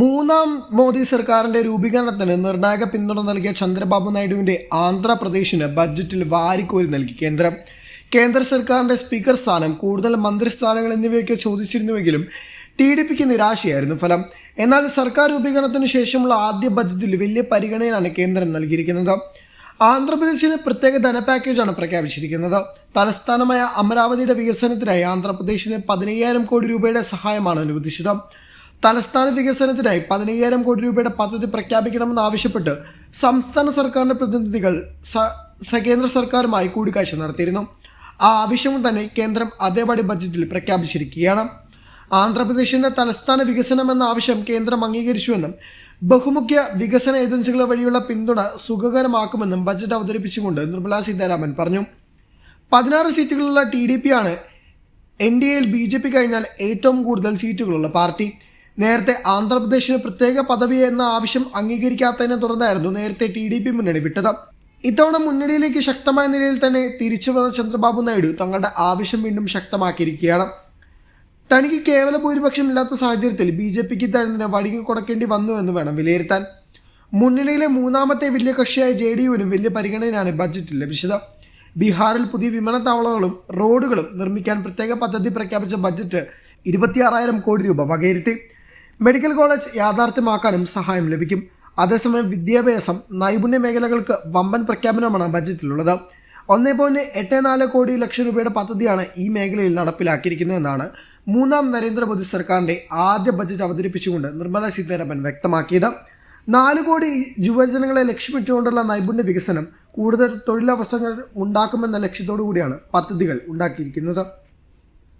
മൂന്നാം മോദി സർക്കാരിന്റെ രൂപീകരണത്തിന് നിർണായക പിന്തുണ നൽകിയ ചന്ദ്രബാബു നായിഡുവിന്റെ ആന്ധ്രാപ്രദേശിന് ബഡ്ജറ്റിൽ വാരിക്കോരി നൽകി കേന്ദ്രം. കേന്ദ്ര സർക്കാരിന്റെ സ്പീക്കർ സ്ഥാനം കൂടുതൽ മന്ത്രിസ്ഥാനങ്ങൾ എന്നിവയൊക്കെ ചോദിച്ചിരുന്നുവെങ്കിലും ടി ഡി പിക്ക് നിരാശയായിരുന്നു ഫലം. എന്നാൽ സർക്കാർ രൂപീകരണത്തിന് ശേഷമുള്ള ആദ്യ ബജറ്റിൽ വലിയ പരിഗണനയാണ് കേന്ദ്രം നൽകിയിരിക്കുന്നത്. ആന്ധ്രാപ്രദേശിന് പ്രത്യേക ധന പാക്കേജാണ് പ്രഖ്യാപിച്ചിരിക്കുന്നത്. തലസ്ഥാനമായ അമരാവതിയുടെ വികസനത്തിനായി ആന്ധ്രാപ്രദേശിന് പതിനയ്യായിരം കോടി രൂപയുടെ സഹായമാണ് അനുവദിച്ചത്. തലസ്ഥാന വികസനത്തിനായി പതിനയ്യായിരം കോടി രൂപയുടെ പദ്ധതി പ്രഖ്യാപിക്കണമെന്ന് ആവശ്യപ്പെട്ട് സംസ്ഥാന സർക്കാരിന്റെ പ്രതിനിധികൾ കേന്ദ്ര സർക്കാരുമായി കൂടിക്കാഴ്ച നടത്തിയിരുന്നു. ആ ആവശ്യം തന്നെ കേന്ദ്രം അതേപടി ബജറ്റിൽ പ്രഖ്യാപിച്ചിരിക്കുകയാണ്. ആന്ധ്രാപ്രദേശിന്റെ തലസ്ഥാന വികസനം എന്ന ആവശ്യം കേന്ദ്രം അംഗീകരിച്ചുവെന്നും ബഹുമുഖ്യ വികസന ഏജൻസികൾ വഴിയുള്ള പിന്തുണ സുഖകരമാക്കുമെന്നും ബജറ്റ് അവതരിപ്പിച്ചുകൊണ്ട് നിർമ്മലാ സീതാരാമൻ പറഞ്ഞു. പതിനാറ് സീറ്റുകളുള്ള ടി ഡി പി ആണ് എൻ ഡി എയിൽ ബി ജെ പി കഴിഞ്ഞാൽ ഏറ്റവും കൂടുതൽ സീറ്റുകളുള്ള പാർട്ടി. നേരത്തെ ആന്ധ്രാപ്രദേശിന് പ്രത്യേക പദവി എന്ന ആവശ്യം അംഗീകരിക്കാത്തതിനെ തുടർന്നായിരുന്നു നേരത്തെ ടി ഡി പി മുന്നണി വിട്ടത്. ഇത്തവണ മുന്നണിയിലേക്ക് ശക്തമായ നിലയിൽ തന്നെ തിരിച്ചു വന്ന ചന്ദ്രബാബു നായിഡു തങ്ങളുടെ ആവശ്യം വീണ്ടും ശക്തമാക്കിയിരിക്കുകയാണ്. തനിക്ക് കേവല ഭൂരിപക്ഷം ഇല്ലാത്ത സാഹചര്യത്തിൽ ബി ജെ പിക്ക് തന്നെ വടികി കൊടുക്കേണ്ടി വന്നു എന്ന് വേണം വിലയിരുത്താൻ. മുന്നണിയിലെ മൂന്നാമത്തെ വലിയ കക്ഷിയായ ജെ ഡി യുവിനും വലിയ പരിഗണനയാണ് ബജറ്റിൽ ലഭിച്ചത്. ബീഹാറിൽ പുതിയ വിമാനത്താവളങ്ങളും റോഡുകളും നിർമ്മിക്കാൻ പ്രത്യേക പദ്ധതി പ്രഖ്യാപിച്ച ബജറ്റ് ഇരുപത്തിയാറായിരം കോടി രൂപ വകയിരുത്തി. മെഡിക്കൽ കോളേജ് യാഥാർത്ഥ്യമാക്കാനും സഹായം ലഭിക്കും. അതേസമയം വിദ്യാഭ്യാസം നൈപുണ്യ മേഖലകൾക്ക് വമ്പൻ പ്രഖ്യാപനമാണ് ബജറ്റിലുള്ളത്. ഒന്നേ പോയിന്റ് എട്ട് നാല് കോടി ലക്ഷം രൂപയുടെ പദ്ധതിയാണ് ഈ മേഖലയിൽ നടപ്പിലാക്കിയിരിക്കുന്നതെന്നാണ് മൂന്നാം നരേന്ദ്രമോദി സർക്കാരിന്റെ ആദ്യ ബജറ്റ് അവതരിപ്പിച്ചുകൊണ്ട് നിർമ്മല സീതാരാമൻ വ്യക്തമാക്കിയത്. നാല് കോടി യുവജനങ്ങളെ ലക്ഷ്യമിട്ടുകൊണ്ടുള്ള നൈപുണ്യ വികസനം കൂടുതൽ തൊഴിലവസരങ്ങൾ ഉണ്ടാക്കുമെന്ന ലക്ഷ്യത്തോടു കൂടിയാണ് പദ്ധതികൾ ഉണ്ടാക്കിയിരിക്കുന്നത്.